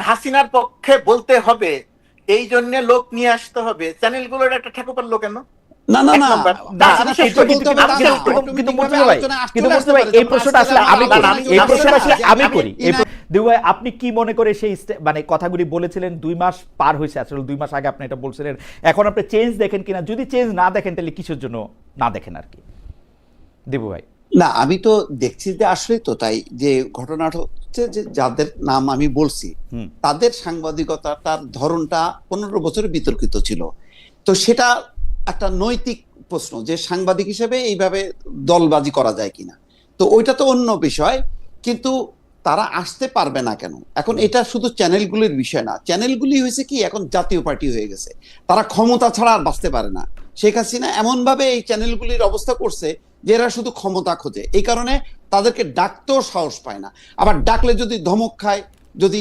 হাসিনার পক্ষে বলতে হবে এই জন্য লোক নিয়ে আসতে হবে। চ্যানেলগুলোর একটা ঠাকুর পারল কেন? না না না। কিন্তু- করি, ভাই কিন্তু ভাই এই প্রশ্নটা আসলে আমি করি। এই প্রশ্নটা আসলে আমি আমি- করি। এই ইনা- প্র- দিবু ভাই আপনি কি মনে করে সেই মানে কথাগুলি বলেছিলেন? দুই মাস পার হয়েছে আসলে দুই মাস আগে আপনি এটা বলছিলেন। এখন আপনি চেঞ্জ দেখেন কিনা? যদি চেঞ্জ না দেখেন তাহলে কিসের জন্য না দেখেন আর কি? দিবু ভাই। না আমি তো দেখছি যে আসলে তো তাই যে ঘটনাটা হচ্ছে যে যাদের নাম আমি বলছি। তাদের সাংবাদিকতার ধরনটা পনেরো বছরে বিতর্কিত ছিল। তো সেটা একটা নৈতিক প্রশ্ন যে সাংবাদিক হিসেবে এইভাবে দলবাজি করা যায় কিনা। তো ওইটা তো অন্য বিষয় কিন্তু তারা আসতে পারবে না কেন? এখন এটা শুধু চ্যানেলগুলির বিষয় না চ্যানেলগুলি হয়েছে কি এখন জাতীয় পার্টি হয়ে গেছে। তারা ক্ষমতা ছাড়া আর বাঁচতে পারে না। শেখ হাসিনা এমনভাবে এই চ্যানেলগুলির অবস্থা করছে যে এরা শুধু ক্ষমতা খোঁজে। এই কারণে তাদেরকে ডাকতেও সাহস পায় না। আবার ডাকলে যদি ধমক খায়, যদি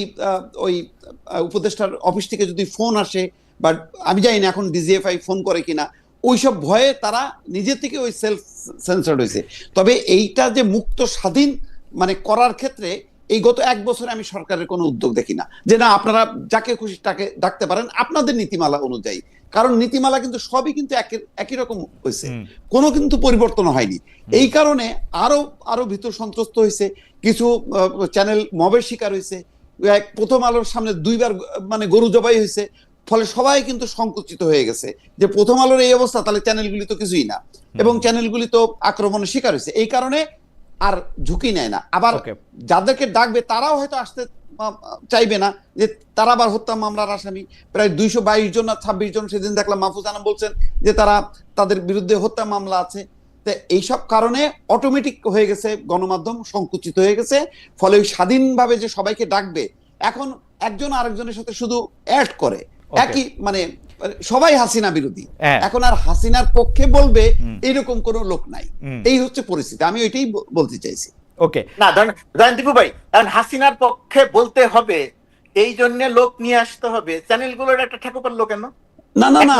ওই উপদেষ্টার অফিস থেকে যদি ফোন আসে, বা আমি জানি না এখন ডিজিএফআই ফোন করে কিনা, ওইসব ভয়ে তারা নিজের থেকে ওই সেলফ সেন্সার হয়েছে। তবে এইটা যে মুক্ত স্বাধীন মানে করার ক্ষেত্রে এই গত এক বছরে আমি সরকারের কোনো উদ্যোগ দেখি না। যে না আপনারা যাকে খুশি তাকে ডাকতে পারেন আপনাদের নীতিমালা অনুযায়ী। কারণ নীতিমালা কিন্তু সবই কিন্তু একই রকম হয়েছে। কোনো কিন্তু পরিবর্তন হয়নি। এই কারণে আরও আরও ভিতর সন্ত্রস্ত হয়েছে। কিছু চ্যানেল মবের শিকার হয়েছে। এক প্রথম আলোর সামনে দুইবার মানে গরু জবাই হয়েছে। ফলে সবাই কিন্তু সংকুচিত হয়ে গেছে। যে প্রথম আলোর এই অবস্থা তাহলে চ্যানেলগুলি তো কিছুই না। এবং চ্যানেলগুলি তো আক্রমণের শিকার হয়েছে। এই কারণে আর ঝুঁকি নেয় না। আবার যাদেরকে ডাকবে তারাও হয়তো আসতে চাইবে না যে তারা আবার হত্যা মামলার আসামি। প্রায় দুইশো বাইশ জন না ছাব্বিশ জন সেদিন দেখলাম মাহফুজ আনাম বলছেন যে তারা তাদের বিরুদ্ধে হত্যা মামলা আছে। তো এইসব কারণে অটোমেটিক হয়ে গেছে গণমাধ্যম সংকুচিত হয়ে গেছে। ফলে ওই স্বাধীনভাবে যে সবাইকে ডাকবে এখন একজন আরেকজনের সাথে শুধু অ্যাড করে। একই মানে সবাই হাসিনা বিরোধী। হ্যাঁ। এখন আর হাসিনার পক্ষে বলবে। এরকম কোনো লোক নাই। এই হচ্ছে পরিস্থিতি আমি ওইটাই বলতে চাইছি। ওকে। না ধরেন দীপু ভাই কারণ হাসিনার পক্ষে বলতে হবে এই জন্য লোক নিয়ে আসতে হবে। চ্যানেলগুলোর একটা ঠাকুর পারল কেন? না না না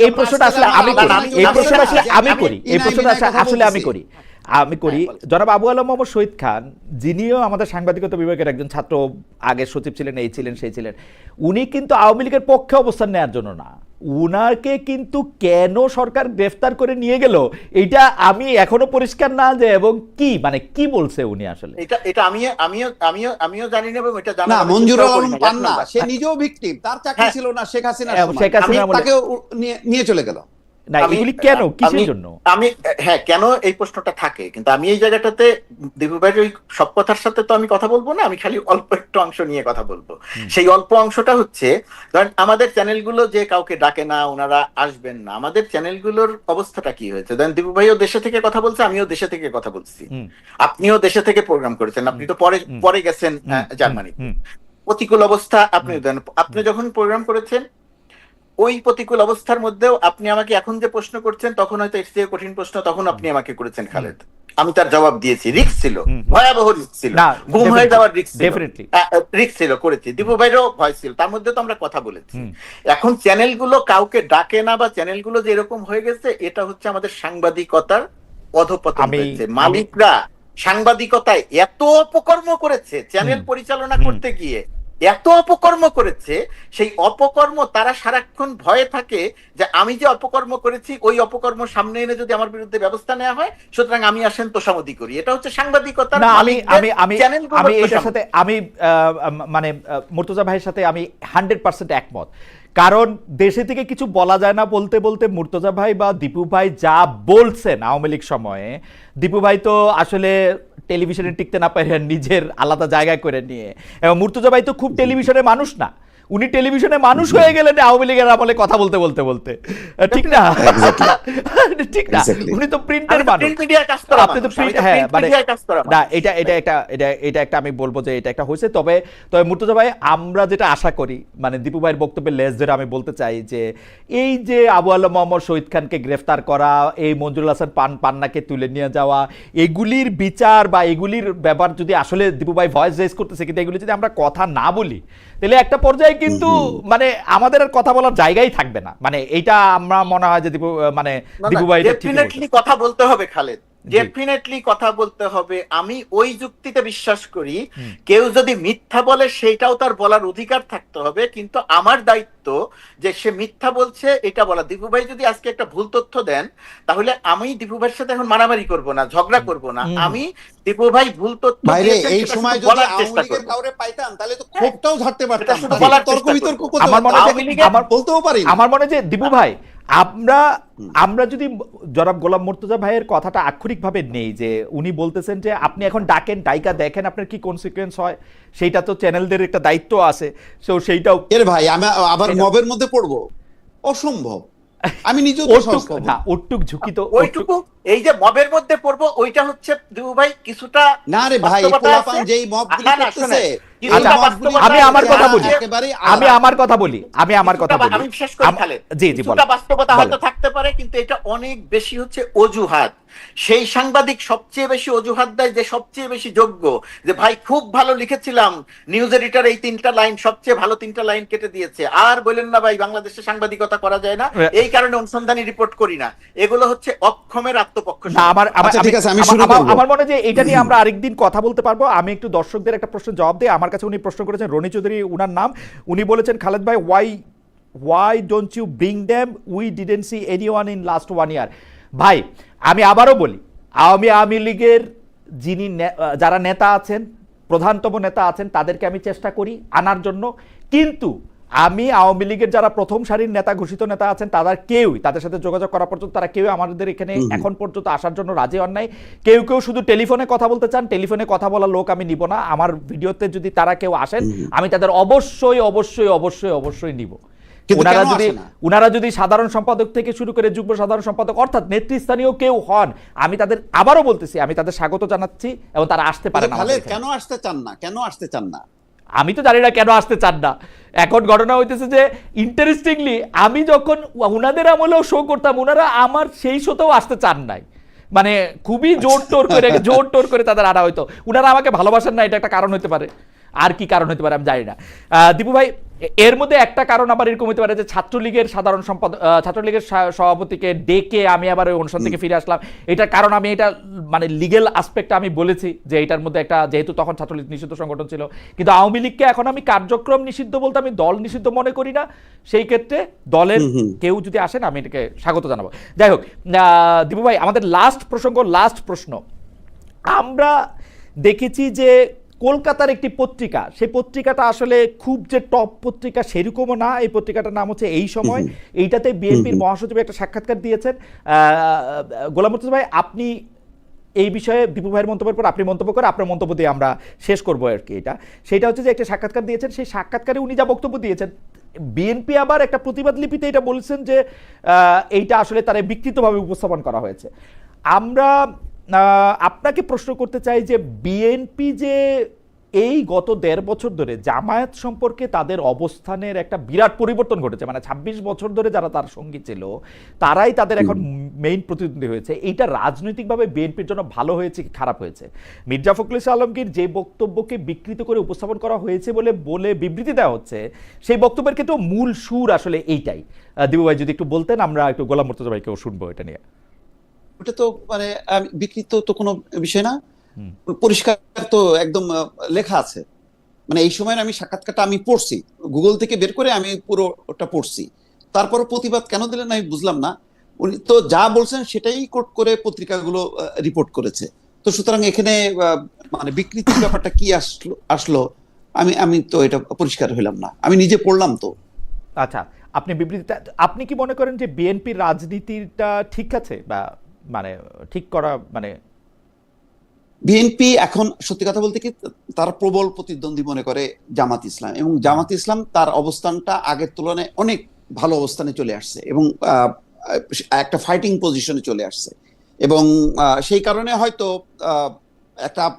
এই। প্রশ্নটা আসলে আমি করি। এই প্রশ্নটা আসলে আমি করি। এই প্রশ্নটা আসলে আমি করি। আমি করি। হ্যাঁ, জনাব আবু আলম মোহাম্মদ শহীদ খান যিনিও আমাদের সাংবাদিকতা বিভাগের একজন ছাত্র আগের সচিব ছিলেন এই ছিলেন সেই ছিলেন। উনি কিন্তু আওয়ামী লীগের পক্ষে অবস্থান নেওয়ার জন্য না। উনাকে কিন্তু কেন সরকার গ্রেফতার করে নিয়ে গেল এইটা আমি এখনও পরিষ্কার না যে এবং কি মানে কি বলছে উনি আসলে? এটা এটা আমি আমিও আমিও আমিও জানি না এবং এটা জানা না মঞ্জুর আলম করি পান না। সে নিজেও ভিকটিম। তার চাকরি হ্যাঁ। ছিল না শেখ হাসিনার হ্যাঁ, শেখ হাসিনা নিয়ে নিয়ে চলে গেল না এগুলি কেন? কিসের জন্য? আমি হ্যাঁ কেন এই প্রশ্নটা থাকে? কিন্তু আমি এই জায়গাটাতে দিবু ভাইয়ের ওই সব কথার সাথে তো আমি কথা বলব না আমি খালি অল্প একটু অংশ নিয়ে কথা বলব। সেই অল্প অংশটা হচ্ছে ধরেন আমাদের চ্যানেলগুলো যে কাউকে ডাকে না ওনারা আসবেন না আমাদের চ্যানেলগুলোর অবস্থাটা কি হয়েছে? ধরেন দিবু ভাইও দেশে থেকে কথা বলছে আমিও দেশে থেকে কথা বলছি। আপনিও দেশে থেকে প্রোগ্রাম করেছেন আপনি তো পরে পরে গেছেন জার্মানি প্রতিকূল অবস্থা আপনি আপনি যখন প্রোগ্রাম করেছেন ওই প্রতিকূল অবস্থার মধ্যেও আপনি আমাকে এখন যে প্রশ্ন করছেন তখন হয়তো এর চেয়ে কঠিন প্রশ্ন তখন আপনি আমাকে করেছেন খালেদ। আমি তার জবাব দিয়েছি। রিক্স ছিল। ভয়াবহ রিক্স ছিল। গুম হয়ে যাওয়ার রিক্স ছিল. রিক্স ছিল করেছি। দীপু ভাইয়েরও ভয় ছিল। তার মধ্যে তো আমরা কথা বলেছি। এখন চ্যানেলগুলো কাউকে ডাকে না বা চ্যানেলগুলো যে এরকম হয়ে গেছে এটা হচ্ছে আমাদের সাংবাদিকতার অধপতন হয়েছে। মালিকরা সাংবাদিকতায় এত অপকর্ম করেছে চ্যানেল পরিচালনা করতে গিয়ে। এত অপকর্ম করেছে সেই অপকর্ম তারা সারাক্ষণ ভয়ে থাকে যে আমি যে অপকর্ম করেছি ওই অপকর্ম সামনে এনে যদি আমার বিরুদ্ধে ব্যবস্থা নেওয়া হয় সুতরাং আমি আসেন তোষামদি করি। এটা হচ্ছে সাংবাদিকতা না আমি আমি আমি আমি এটার সাথে আমি মানে মুর্তজা ভাইয়ের সাথে আমি হান্ড্রেড পার্সেন্ট একমত। কারণ দেশে থেকে কিছু বলা যায় না বলতে বলতে মুর্তজা ভাই বা দীপু ভাই যা বলছেন আওয়ামী লীগ সময়ে দীপু ভাই তো আসলে টেলিভিশনে টিকতে না পারে নিজের আলাদা জায়গায় করে নিয়ে। এবং মুর্তজা ভাই তো খুব টেলিভিশনের মানুষ না। উনি টেলিভিশনে মানুষ হয়ে গেলেন আওয়ামী লীগের আমলে কথা বলতে বলতে বলতে। ঠিক না? ঠিক না? উনি তো প্রিন্টের মানুষ। আপনি তো তো হ্যাঁ, মানে- না এটা এটা একটা এটা এটা একটা আমি বলব যে এটা একটা হয়েছে। তবে তবে মুর্তজা ভাই আমরা যেটা আশা করি মানে দীপু ভাইয়ের বক্তব্যের লেজ ধরে আমি বলতে চাই যে এই যে আবু আল্লাহ মোহাম্মদ শহীদ খানকে গ্রেফতার করা এই মঞ্জুরুল হাসান পান পান্নাকে তুলে নিয়ে যাওয়া এগুলির বিচার বা এগুলির ব্যাপার যদি আসলে দীপু ভাই ভয়েস রেজ করতেছে কিন্তু এগুলি যদি আমরা কথা না বলি তাহলে একটা পর্যায়ে কিন্তু মানে আমাদের আর কথা বলার জায়গাই থাকবে না। মানে এইটা আমরা মনে হয় যে দীপু মানে দীপু ভাই এটা কথা বলতে হবে খালেদ। ডেফিনেটলি কথা বলতে হবে। আমি ওই যুক্তিতে বিশ্বাস করি কেউ যদি মিথ্যা বলে সেইটাও তার বলার অধিকার থাকতে হবে। কিন্তু আমার দায়িত্ব যে সে মিথ্যা বলছে এটা বলা। দীপু ভাই যদি আজকে একটা ভুল তথ্য দেন তাহলে আমি দীপু ভাইয়ের সাথে এখন মারামারি করব না ঝগড়া করব না। আমি দীপু ভাই ভুল তথ্য এই সময় যদি বলার আওয়ামী চেষ্টা লীগের কাউরে পাইতাম তাহলে তো ক্ষোভটাও ঝাড়তে পারতাম। বলার তর্ক বিতর্ক করতে আমার মনে হয় আমার বলতেও পারি আমার মনে যে দিবু ভাই আমরা আমরা যদি জনাব গোলাম মুর্তজা ভাইয়ের কথাটা আক্ষরিকভাবে নেই যে উনি বলতেছেন যে আপনি এখন ডাকেন ডাইকা দেখেন আপনার কি কনসিকুয়েন্স হয় সেইটা তো চ্যানেলদের একটা দায়িত্ব আছে সো সেইটাও এর ভাই আমি আবার মবের মধ্যে পড়ব? অসম্ভব। আমি নিজেও ওটুক না। ওটুক ঝুঁকি তো ওটুক- ওইটুকু এই যে মবের মধ্যে পড়ব ওইটা হচ্ছে ভাই কিছুটা না রে ভাই যেই না, করতেছে বাস্তবতা আমি আমার কথা বলি। আমি আমার কথা বলি। আমি আমার কথা বলি। আমি শেষ করি জি জি বাস্তবতা হয়তো থাকতে পারে কিন্তু এটা অনেক বেশি হচ্ছে অজুহাত। সেই সাংবাদিক সবচেয়ে বেশি অজুহাত দেয় যে সবচেয়ে বেশি যোগ্য যে ভাই খুব ভালো লিখেছিলাম নিউজ এডিটর এই তিনটা লাইন সবচেয়ে ভালো তিনটা লাইন কেটে দিয়েছে। আর বলেন না ভাই বাংলাদেশে সাংবাদিকতা করা যায় না এই কারণে অনুসন্ধানী রিপোর্ট করি না। এগুলো হচ্ছে অক্ষমের আত্মপক্ষ না আমার আমার- আচ্ছা, ঠিক আছে, আমার- শুরু আমার- করব। আমার মনে হয় যে এটা নিয়ে আমরা আরেকদিন কথা বলতে পারব। আমি একটু দর্শকদের একটা প্রশ্ন জবাব দিই। আমার কাছে উনি প্রশ্ন করেছেন রনি চৌধুরী উনার নাম। উনি বলেছেন খালেদ ভাই why why don't you bring them we didn't see any one in last one year ভাই আমি আবারও বলি আওয়ামী আওয়ামী লীগের যিনি যারা নেতা আছেন প্রধানতম নেতা আছেন তাদেরকে আমি চেষ্টা করি আনার জন্য। কিন্তু আমি আওয়ামী লীগের যারা প্রথম সারির নেতা ঘোষিত নেতা আছেন তারা কেউই তাদের সাথে যোগাযোগ করা পর্যন্ত তারা কেউ আমাদের এখানে এখন পর্যন্ত আসার জন্য রাজি হন নাই। কেউ কেউ শুধু টেলিফোনে কথা বলতে চান টেলিফোনে কথা বলা লোক আমি নিব না। আমার ভিডিওতে যদি তারা কেউ আসেন আমি তাদের অবশ্যই অবশ্যই অবশ্যই অবশ্যই নিব। ওনারা যদি ওনারা যদি সাধারণ সম্পাদক থেকে শুরু করে যুগ্ম সাধারণ সম্পাদক অর্থাৎ নেতৃস্থানীয় কেউ হন আমি তাদের আবারও বলতেছি আমি তাদের স্বাগত জানাচ্ছি এবং তারা আসতে কিন্তু আমাদের কেন আসতে চান না? কেন আসতে চান না? আমি তো জানি না কেন আসতে চান না। এখন ঘটনা হইতেছে যে ইন্টারেস্টিংলি আমি যখন উনাদের আমলেও শো করতাম ওনারা আমার সেই শোতেও আসতে চান নাই। মানে খুবই জোর টোর করে জোর টোর করে তাদের আনা হইতো। উনারা আমাকে ভালোবাসেন না এটা একটা কারণ হতে পারে। আর কি কারণ হতে পারে আমি জানি না। দীপু ভাই এর মধ্যে একটা কারণ আবার এরকম হতে পারে যে ছাত্রলীগের সাধারণ সম্পাদক ছাত্রলীগের সভাপতিকে ডেকে আমি আবার ওই অনুষ্ঠান থেকে ফিরে আসলাম। এটার কারণ আমি এটা মানে লিগেল আসপেক্ট আমি বলেছি যে এটার মধ্যে একটা যেহেতু তখন ছাত্রলীগ নিষিদ্ধ সংগঠন ছিল। কিন্তু আওয়ামী লীগকে এখন আমি কার্যক্রম নিষিদ্ধ বলতে আমি দল নিষিদ্ধ মনে করি না। সেই ক্ষেত্রে দলের কেউ যদি আসেন আমি এটাকে স্বাগত জানাব। যাই হোক আহ, দীপু ভাই আমাদের লাস্ট প্রসঙ্গ লাস্ট প্রশ্ন। আমরা দেখেছি যে কলকাতার একটি পত্রিকা। সেই পত্রিকাটা আসলে খুব যে টপ পত্রিকা সেরকমও না। এই পত্রিকাটার নাম হচ্ছে এই সময়। এইটাতে বিএনপির মহাসচিব একটা সাক্ষাৎকার দিয়েছেন। গোলাম মুর্তজা ভাই আপনি এই বিষয়ে দীপু ভাইয়ের মন্তব্যের পর আপনি মন্তব্য করে আপনার মন্তব্য দিয়ে আমরা শেষ করব আর কি এটা। সেটা হচ্ছে যে একটা সাক্ষাৎকার দিয়েছেন। সেই সাক্ষাৎকারে উনি যা বক্তব্য দিয়েছেন বিএনপি আবার একটা প্রতিবাদ লিপিতে এটা বলছেন যে এইটা আসলে তারা বিকৃতভাবে উপস্থাপন করা হয়েছে। আমরা আপনাকে প্রশ্ন করতে চাই যে বিএনপি যে এই গত দেড় বছর ধরে জামায়াত সম্পর্কে তাদের অবস্থানের একটা বিরাট পরিবর্তন ঘটেছে। মানে ২৬ বছর ধরে যারা তার সঙ্গী ছিল তারাই তাদের এখন মেইন প্রতিদ্বন্দ্বী হয়েছে। এইটা রাজনৈতিকভাবে বিএনপির জন্য ভালো হয়েছে কি খারাপ হয়েছে? মির্জা ফখরুল আলমগীর যে বক্তব্যকে বিকৃত করে উপস্থাপন করা হয়েছে বলে বলে বিবৃতি দেওয়া হচ্ছে সেই বক্তব্যের ক্ষেত্রেও মূল সুর আসলে এইটাই। দিবু ভাই যদি একটু বলতেন আমরা একটু গোলাম মুর্তজা ভাইকেও শুনব এটা নিয়ে। ওটা তো মানে বিকৃত তো কোনো বিষয় না। পরিষ্কার তো একদম লেখা আছে। মানে এই সময় আমি সাক্ষাৎকারটা আমি পড়ছি। গুগল থেকে বের করে আমি পুরো ওটা পড়ছি। তারপর প্রতিবাদ কেন দিলেন আমি বুঝলাম না। উনি তো যা বলছেন সেটাই কোট করে পত্রিকাগুলো রিপোর্ট করেছে। তো সুতরাং এখানে মানে বিকৃতির ব্যাপারটা কি আসলো আসলো আমি আমি তো এটা পরিষ্কার হইলাম না। আমি নিজে পড়লাম তো। আচ্ছা আপনি বিবৃতিটা আপনি কি মনে করেন যে বিএনপির রাজনীতিটা ঠিক আছে? বা মানে ঠিক করা মানে বিএনপি এখন সত্যি কথা বলতে কি তার প্রবল প্রতিদ্বন্দ্বী মনে করে জামাত ইসলাম এবং জামাত ইসলাম তার অবস্থানটা আগের তুলনায় অনেক ভালো অবস্থানে চলে আসছে এবং একটা ফাইটিং পজিশনে চলে আসছে এবং সেই কারণে হয়তো একটা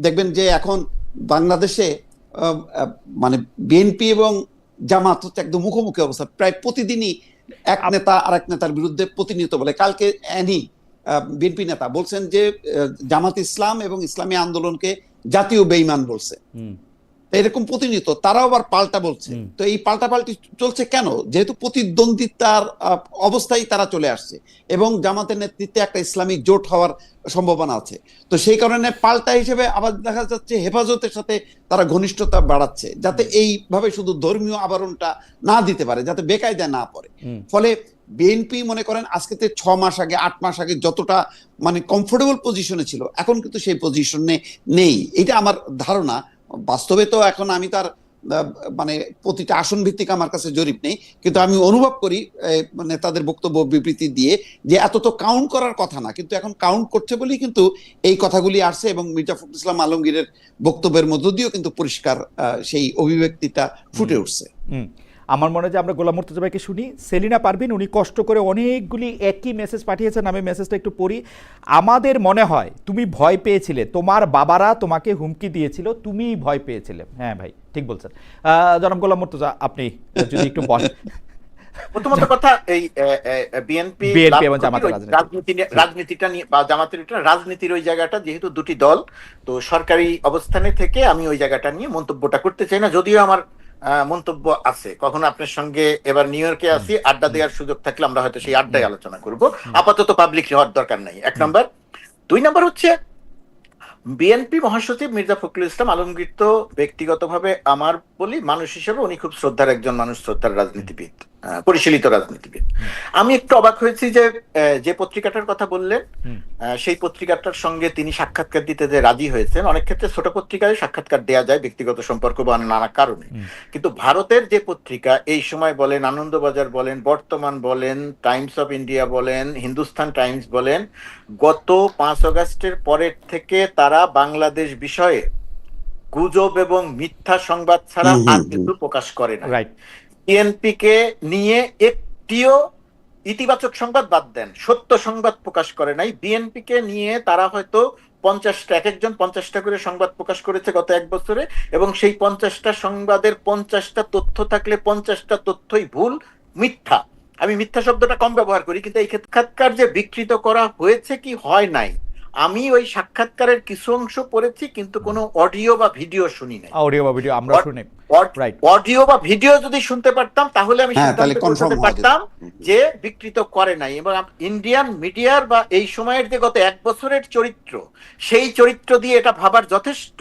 দেখবেন যে এখন বাংলাদেশে মানে বিএনপি এবং জামাত হচ্ছে একদম মুখোমুখি অবস্থা। প্রায় প্রতিদিনই এক নেতা আরেক নেতার বিরুদ্ধে প্রতিনিয়ত বলে কালকে অ্যানি বিএনপি নেতা বলছেন যে জামাত ইসলাম এবং ইসলামী আন্দোলনকে জাতীয় বেইমান বলছে। এরকম প্রতিনিয়ত তারাও আবার পাল্টা বলছে। তো এই পাল্টা পাল্টি চলছে কেন? যেহেতু প্রতিদ্বন্দ্বিতার অবস্থায় তারা চলে আসছে এবং জামাতের নেতৃত্বে একটা ইসলামিক জোট হওয়ার সম্ভাবনা আছে। তো সেই কারণে পাল্টা হিসেবে আবার দেখা যাচ্ছে হেফাজতের সাথে তারা ঘনিষ্ঠতা বাড়াচ্ছে যাতে এইভাবে শুধু ধর্মীয় আবরণটা না দিতে পারে যাতে বেকায়দায় না পড়ে। ফলে বিএনপি মনে করেন আজকে থেকে ছ মাস আগে আট মাস আগে যতটা মানে কমফোর্টেবল পজিশনে ছিল এখন কিন্তু সেই পজিশনে নেই। এটা আমার ধারণা। বাস্তবে তো এখন আমি তার মানে প্রতিটা আসন ভিত্তিক আমার কাছে জরিপ নেই। কিন্তু আমি অনুভব করি এই, মানে তাদের বক্তব্য বিবৃতি দিয়ে যে এত তো কাউন্ট করার কথা না কিন্তু এখন কাউন্ট করছে বলেই কিন্তু এই কথাগুলি আসছে এবং মির্জা ফখরুল ইসলাম আলমগীরের বক্তব্যের মধ্য দিয়েও কিন্তু পরিষ্কার সেই অভিব্যক্তিটা ফুটে উঠছে। হুম। আমার মনে হয় যে আমরা গোলাম মুর্তজা ভাইকে শুনি। সেলিনা পারবিন উনি কষ্ট করে অনেকগুলি একই মেসেজ পাঠিয়েছেন আমি মেসেজটা একটু পড়ি। আমাদের মনে হয় তুমি ভয় পেয়েছিলে তোমার বাবারা তোমাকে হুমকি দিয়েছিল তুমি ভয় পেয়েছিলে। হ্যাঁ ভাই ঠিক বলছেন। জনাব গোলাম মুর্তজা আপনি যদি একটু বলেন। প্রথমত কথা এই বিএনপি রাজনীতি। রাজনীতি রাজনীতিটা নিয়ে বা জামাতের এটা রাজনীতির ওই জায়গাটা যেহেতু দুটি দল তো সরকারি অবস্থানে থেকে আমি ওই জায়গাটা নিয়ে মন্তব্যটা করতে চাই না যদিও আমার মন্তব্য আছে। কখনো আপনার সঙ্গে এবার নিউ ইয়র্কে আসি আড্ডা দেওয়ার সুযোগ থাকলে আমরা হয়তো সেই আড্ডায় আলোচনা করব। আপাতত পাবলিক হওয়ার দরকার নাই। এক নম্বর। দুই নম্বর হচ্ছে বিএনপি মহাসচিব মির্জা ফখরুল ইসলাম আলমগীর তো ব্যক্তিগতভাবে আমার বলি মানুষ হিসেবে উনি খুব শ্রদ্ধার একজন মানুষ শ্রদ্ধার রাজনীতিবিদ। পরিশীলিত রাজনীতিবিদ। আমি একটু অবাক হয়েছি যে যে পত্রিকাটার কথা বললেন সেই পত্রিকাটার সঙ্গে তিনি সাক্ষাৎকার দিতে যে রাজি হয়েছেন অনেক ক্ষেত্রে ছোট পত্রিকায় সাক্ষাৎকার দেওয়া যায় ব্যক্তিগত সম্পর্ক বা নানা কারণে। কিন্তু ভারতের যে পত্রিকা এই সময় বলেন আনন্দবাজার বলেন বর্তমান বলেন টাইমস অফ ইন্ডিয়া বলেন হিন্দুস্তান টাইমস বলেন গত পাঁচ অগাস্টের পরের থেকে তারা বাংলাদেশ বিষয়ে গুজব এবং মিথ্যা সংবাদ ছাড়া আর। কিছু প্রকাশ করে না। রাইট বিএনপি কে নিয়ে একটিও ইতিবাচক সংবাদ বাদ দেন, সত্য সংবাদ প্রকাশ করে নাই। বিএনপি কে নিয়ে তারা হয়তো পঞ্চাশটা, এক একজন পঞ্চাশটা করে সংবাদ প্রকাশ করেছে গত এক বছরে এবং সেই পঞ্চাশটা সংবাদের পঞ্চাশটা তথ্য থাকলে পঞ্চাশটা তথ্যই ভুল, মিথ্যা। আমি মিথ্যা শব্দটা কম ব্যবহার করি, কিন্তু এই সাক্ষাৎকার যে বিকৃত করা হয়েছে কি হয় নাই আমি ওই সাক্ষাৎকারের কিছু অংশ পড়েছি কিন্তু কোনো অডিও বা ভিডিও শুনি নাই। অডিও বা ভিডিও আমরা শুনে Right. অডিও বা ভিডিও যদি শুনতে পারতাম তাহলে আমি হ্যাঁ, তাহলে সিদ্ধান্ত যেত। পারতাম যে বিকৃত করে নাই। এবং ইন্ডিয়ান মিডিয়ার বা এই সময়ের যে গত এক বছরের চরিত্র সেই চরিত্র দিয়ে এটা ভাবার যথেষ্ট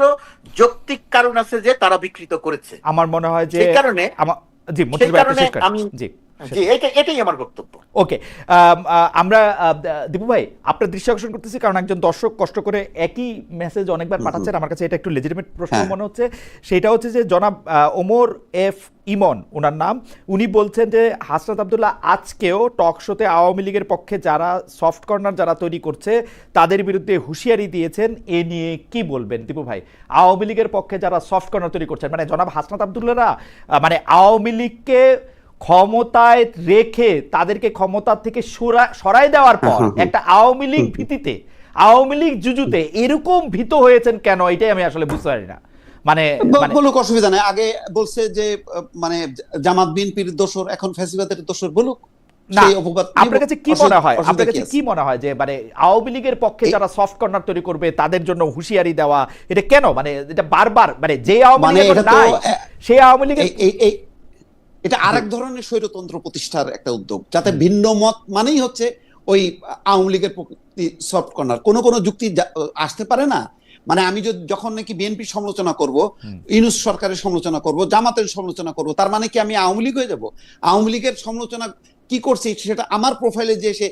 যৌক্তিক কারণ আছে যে তারা বিকৃত করেছে। আমার মনে হয় যে কারণে আমার জি। জি এটা এটাই আমার বক্তব্য। ওকে আম, আমরা দীপু ভাই আপনার দৃষ্টি আকর্ষণ করতেছি কারণ একজন দর্শক কষ্ট করে একই মেসেজ অনেকবার পাঠাচ্ছেন। আমার কাছে এটা একটু লেজিটিমেট প্রশ্ন হ্যাঁ। মনে হচ্ছে। সেটা হচ্ছে যে জনাব ওমর এফ ইমন ওনার নাম। উনি বলছেন যে হাসনাত আবদুল্লাহ আজকেও টক শোতে আওয়ামী লীগের পক্ষে যারা সফট কর্নার যারা তৈরি করছে তাদের বিরুদ্ধে হুঁশিয়ারি দিয়েছেন। এ নিয়ে কি বলবেন দীপু ভাই? আওয়ামী লীগের পক্ষে যারা সফট কর্নার তৈরি করছেন মানে জনাব হাসনাত আবদুল্লাহরা মানে আওয়ামী লীগকে ক্ষমতায় রেখে তাদেরকে ক্ষমতা থেকে সরাই দেওয়ার পর একটা আওয়ামী লীগ ভীতিতে আওয়ামী লীগ জুজুতে এরকম ভীত হয়েছেন কেন? এটাই আমি আসলে বুঝতে পারি না। মানে মানে বলুক অসুবিধা নেই। আগে বলছে যে মানে জামাত বিএনপির দোষর এখন ফ্যাসিবাদের দোষর বলুক না আপনার কাছে কি মনে হয়? আপনার কাছে কি মনে হয় যে মানে আওয়ামী লীগের পক্ষে যারা সফট কর্নার তৈরি করবে তাদের জন্য হুঁশিয়ারি দেওয়া এটা কেন? মানে এটা বারবার মানে যে আওয়ামী মানে লীগ সেই আওয়ামী লীগের এটা আরেক ধরনের স্বৈরতন্ত্র প্রতিষ্ঠার একটা উদ্যোগ যাতে ভিন্ন মত মানেই হচ্ছে ওই আওয়ামী লীগের প্রতি সফট কর্নার কোনো কোনো যুক্তি আসতে পারে না। মানে আমি যদি যখন নাকি বিএনপি সমালোচনা করব ইউনুস সরকারের সমালোচনা করব জামাতের সমালোচনা করব তার মানে কি আমি আওয়ামী লীগ হয়ে যাব? আওয়ামী লীগের সমালোচনা কি করছি সেটা আমার প্রোফাইলে যে সে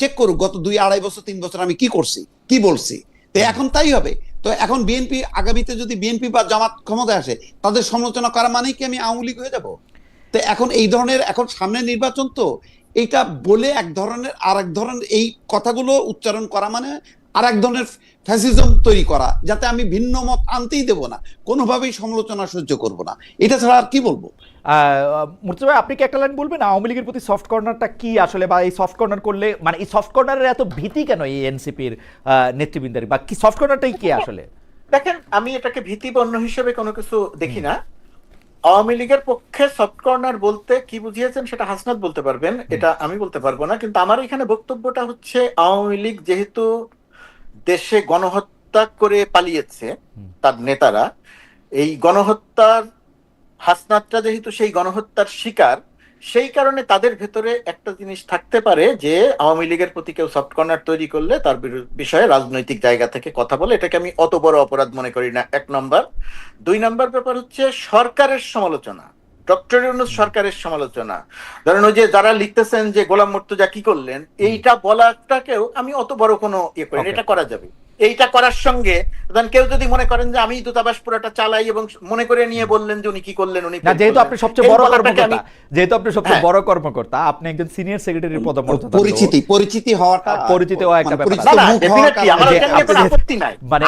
চেক করুক গত দুই আড়াই বছর তিন বছর আমি কি করছি কি বলছি? তো এখন তাই হবে। তো এখন বিএনপি আগামীতে যদি বিএনপি বা জামাত ক্ষমতায় আসে তাদের সমালোচনা করা মানেই কি আমি আওয়ামী লীগ হয়ে যাব? তো এখন এই ধরনের এখন সামনে নির্বাচন তো এইটা বলে এক ধরনের আর এক ধরনের এই কথাগুলো উচ্চারণ করা মানে আর এক ধরনের ফ্যাসিজম তৈরি করা যাতে আমি ভিন্ন মত আনতেই দেব না কোনোভাবেই সমালোচনা সহ্য করব না। এটা ছাড়া আর কি বলব? মুর্তজা আপনি কি একটা লাইন বলবেন? আওয়ামী লীগের প্রতি সফট কর্নারটা কি আসলে বা এই সফট কর্নার করলে মানে এই সফট কর্নারের এত ভীতি কেন এই এনসিপির নেতৃবৃন্দের বা কি সফট কর্নারটাই কি আসলে? দেখেন আমি এটাকে ভীতিবন্য হিসেবে কোনো কিছু দেখি না। আওয়ামী লীগের পক্ষে সফট কর্নার বলতে কি বুঝিয়েছেন সেটা হাসনাত বলতে পারবেন এটা আমি বলতে পারব না। কিন্তু আমার এখানে বক্তব্যটা হচ্ছে আওয়ামী লীগ যেহেতু দেশে গণহত্যা করে পালিয়েছে তার নেতারা এই গণহত্যার হাসনাতটা যেহেতু সেই গণহত্যার শিকার সেই কারণে তাদের ভেতরে একটা জিনিস থাকতে পারে যে আওয়ামী লীগের প্রতি কেউ সফট কর্নার তৈরি করলে তার বিষয়ে রাজনৈতিক জায়গা থেকে কথা বলে। এটাকে আমি অত বড় অপরাধ মনে করি না। এক নম্বর। দুই নম্বর ব্যাপার হচ্ছে সরকারের সমালোচনা। ডক্টর ইউনুস সরকারের সমালোচনা। ধরেন ওই যে যারা লিখতেছেন যে গোলাম মর্তুজা কি করলেন এইটা বলাটাকেও আমি অত বড় কোনো ইয়ে করি এটা করা যাবে। এইটা করার সঙ্গে কেউ যদি মনে করেন যে আমি দূতাবাস পুরোটা চালাই এবং মনে করে নিয়ে বললেন যে উনি কি করলেন উনি না যেহেতু আপনি সবচেয়ে বড় কর্মকর্তা যেহেতু আপনি সবচেয়ে। বড় কর্মকর্তা আপনি একজন সিনিয়র সেক্রেটারির পদমর্যাদা পরিচিতি পরিচিতি হওয়াটা পরিচিতি হওয়া একটা মানে ব্যাপার। পরিচিত না, না, মুখ আমার নিয়ে কোনো আপত্তি নাই। মানে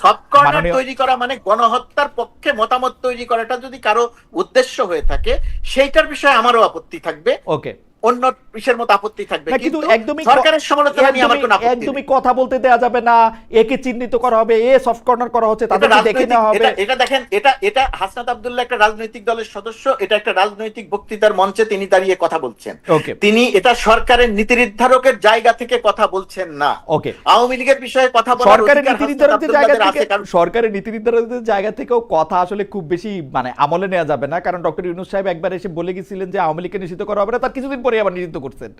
soft corner মাননীয়- তৈরি করা মানে গণহত্যার পক্ষে মতামত তৈরি করাটা যদি কারও উদ্দেশ্য হয়ে থাকে সেইটার বিষয়ে আমারও আপত্তি থাকবে ওকে অন্য বিষয়ের মতো আপত্তি থাকবে কিন্তু একদমই সরকারের সমালোচনা নিয়ে আমার কোনো আপত্তি একদমই কথা বলতে যাবে না একে চিহ্নিত করা হবে এ সফট কর্নার করা হচ্ছে এটা তাদেরকে দেখে নেওয়া হবে। এটা- দেখেন এটা এটা হাসনাত আব্দুল্লাহ একটা রাজনৈতিক দলের সদস্য এটা একটা রাজনৈতিক বক্তৃতার মঞ্চে তিনি দাঁড়িয়ে কথা বলছেন। তিনি এটা সরকারের নীতি নির্ধারকের জায়গা থেকে কথা বলছেন না। ওকে আওয়ামী লীগের বিষয়ে কথা বলার সরকারের নীতি হাসনাত নির্ধারকদের জায়গা থেকে কারণ সরকারের নীতি নির্ধারকদের জায়গা থেকেও কথা আসলে খুব বেশি মানে আমলে নেওয়া যাবে না কারণ ডক্টর ইউনুস সাহেব একবার এসে বলে গেছিলেন যে আওয়ামী লীগকে নিষিদ্ধ করা হবে না তার কিছুদিন পরে আবার নিযুক্ত করছেন।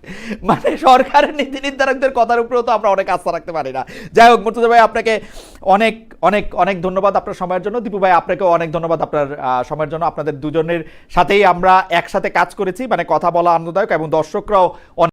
মানে সরকারের নীতি নির্ধারকদের কথার উপরেও তো আমরা অনেক আস্থা রাখতে পারি না। যাই হোক, মুর্তুজা ভাই, আপনাকে অনেক অনেক অনেক ধন্যবাদ আপনার সময়ের জন্য। দীপু ভাই, আপনাকেও অনেক ধন্যবাদ আপনার সময়ের জন্য। আপনাদের দুজনের সাথেই আমরা একসাথে কাজ করেছি। মানে কথা বলা আনন্দদায়ক এবং দর্শকরাও